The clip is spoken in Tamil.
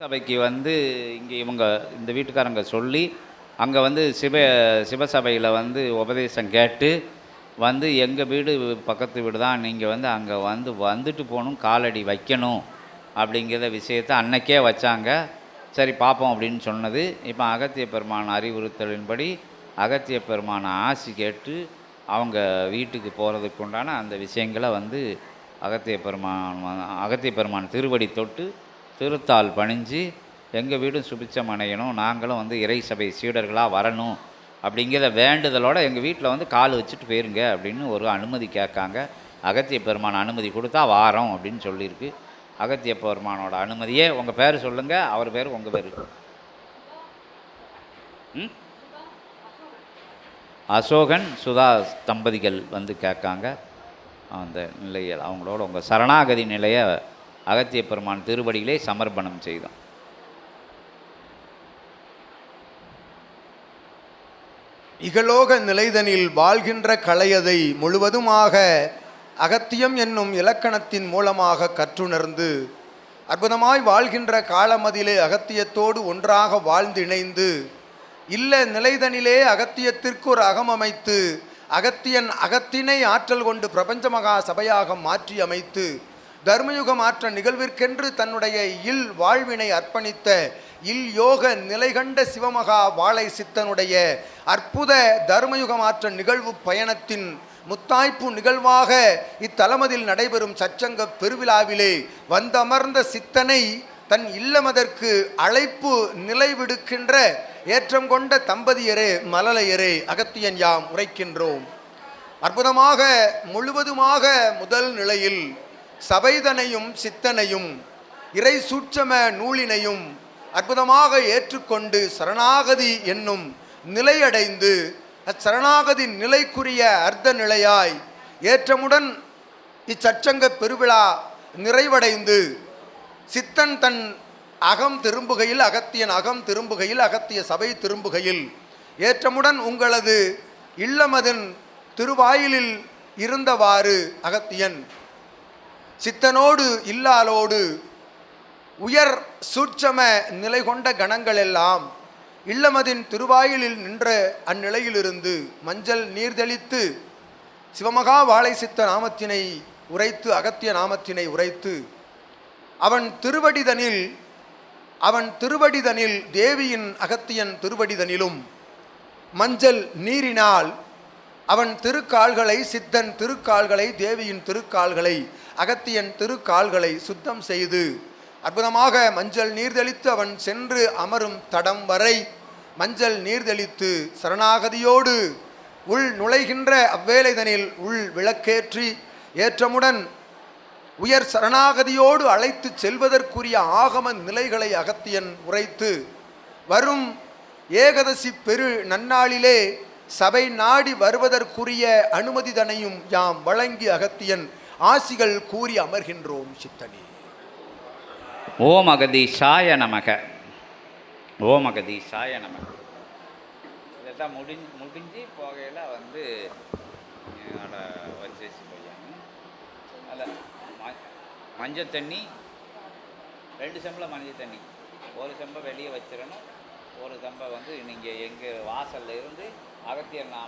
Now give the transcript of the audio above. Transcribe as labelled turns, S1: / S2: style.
S1: சபைக்கு வந்து இங்கே இவங்க இந்த வீட்டுக்காரங்க சொல்லி அங்கே வந்து சிவ சிவசபையில் வந்து உபதேசம் கேட்டு வந்து எங்கள் வீடு பக்கத்து வீடு தான் நீங்கள் வந்து அங்கே வந்து வந்துட்டு போகணும் காலடி வைக்கணும் அப்படிங்கிற விஷயத்த அன்னைக்கே வச்சாங்க. சரி பார்ப்போம் அப்படின்னு சொன்னது. இப்போ அகத்திய பெருமான் அறிவுறுத்தலின்படி அகத்திய பெருமான ஆசி கேட்டு அவங்க வீட்டுக்கு போகிறதுக்கு உண்டான அந்த விஷயங்களை வந்து அகத்திய பெருமான் அகத்திய பெருமான் திருவடி தொட்டு திருத்தால் பணிஞ்சு எங்கள் வீடும் சுபிச்சம் அணையணும் நாங்களும் வந்து இறை சபை சீடர்களாக வரணும். அப்படிங்கிற வேண்டுதலோட எங்கள் வீட்டில் வந்து கால் வச்சுட்டு போயிருங்க அப்படின்னு ஒரு அனுமதி கேட்காங்க. அகத்திய பெருமான் அனுமதி கொடுத்தா வாரோம் அப்படின்னு சொல்லியிருக்கு. அகத்திய பெருமானோட அனுமதியே உங்கள் பேர் சொல்லுங்கள் அவர் பேர் உங்கள் பேர். அசோகன் சுதா தம்பதிகள் வந்து கேட்காங்க. அந்த நிலையில் அவங்களோட உங்கள் சரணாகதி நிலையை அகத்திய பெருமான் திருவடியிலே சமர்ப்பணம் செய்தோம்
S2: இகலோக நிலைதனில் வாழ்கின்ற கலையதை முழுவதுமாக அகத்தியம் என்னும் இலக்கணத்தின் மூலமாக கற்றுணர்ந்து அற்புதமாய் வாழ்கின்ற காலமதிலே அகத்தியத்தோடு ஒன்றாக வாழ்ந்து இணைந்து இல்ல நிலைதனிலே அகத்தியத்திற்கு ஒரு அகம் அமைத்து அகத்தியன் அகத்தினை ஆற்றல் கொண்டு பிரபஞ்ச மகா சபையாக மாற்றி அமைத்து தர்மயுக மாற்ற நிகழ்விற்கென்று தன்னுடைய இல் வாழ்வினை அர்ப்பணித்த இல் யோக நிலைகண்ட சிவமகா வாழை சித்தனுடைய அற்புத தர்மயுக மாற்ற நிகழ்வு பயணத்தின் முத்தாய்ப்பு நிகழ்வாக இத்தலமதில் நடைபெறும் சச்சங்க பெருவிழாவிலே வந்தமர்ந்த சித்தனை தன் இல்லமதற்கு அழைப்பு நிலைவிடுக்கின்ற ஏற்றம் கொண்ட தம்பதியரே மலலையரே அகத்தியன் யாம் உரைக்கின்றோம். அற்புதமாக முழுவதுமாக முதல் நிலையில் சபைதனையும் சித்தனையும் இறை சூட்சம நூலினையும் அற்புதமாக ஏற்றுக்கொண்டு சரணாகதி என்னும் நிலையடைந்து அச்சரணாகதி நிலைக்குரிய அர்த்த நிலையாய் ஏற்றமுடன் இச்சச்சங்க பெருவிழா நிறைவடைந்து சித்தன் தன் அகம் திரும்புகையில் அகத்தியன் அகம் திரும்புகையில் அகத்திய சபை திரும்புகையில் ஏற்றமுடன் உங்களது இல்லமதன் திருவாயிலில் இருந்தவாறு அகத்தியன் சித்தனோடு இல்லாலோடு உயர் சூட்சம நிலை கொண்ட கணங்கள் எல்லாம் இல்லமதின் திருவாயிலில் நின்ற அந்நிலையிலிருந்து மஞ்சள் நீர்தெளித்து சிவமகா வாழை சித்த நாமத்தினை உரைத்து அகத்திய நாமத்தினை உரைத்து அவன் திருவடிதனில் அவன் திருவடிதனில் தேவியின் அகத்தியன் திருவடிதனிலும் மஞ்சள் நீரினால் அவன் திருக்கால்களை சித்தன் திருக்கால்களை தேவியின் திருக்கால்களை அகத்தியன் திருக்கால்களை சுத்தம் செய்து அற்புதமாக மஞ்சள் நீர்தெளித்து அவன் சென்று அமரும் தடம் வரை மஞ்சள் நீர்தெளித்து சரணாகதியோடு உள் நுழைகின்ற அவ்வேளைதனில் உள் விளக்கேற்றி ஏற்றமுடன் உயர் சரணாகதியோடு அழைத்து செல்வதற்குரிய ஆகம நிலைகளை அகத்தியன் உரைத்து வரும் ஏகதசி பெரு நன்னாளிலே சபை நாடி வருவதற்குரிய அனுமதிதனையும் யாம் வழங்கி அகத்தியன் ஆசிகள் கூறி அமர்கின்றோம் சித்தனே.
S1: ஓம் சாய நமக. ஓம் சாய நமக. இதெல்லாம் முடிஞ்சு முடிஞ்சு போகையில் வந்து அட வச்சேசி பையன் அதில் மஞ்சள் தண்ணி ரெண்டு செம்பில் மஞ்சள் தண்ணி ஒரு செம்பை வெளியே வச்சிடணும். ஒரு தம்பை வந்து நீங்கள் எங்கள் வாசலில் இருந்து அகத்தியர் நாம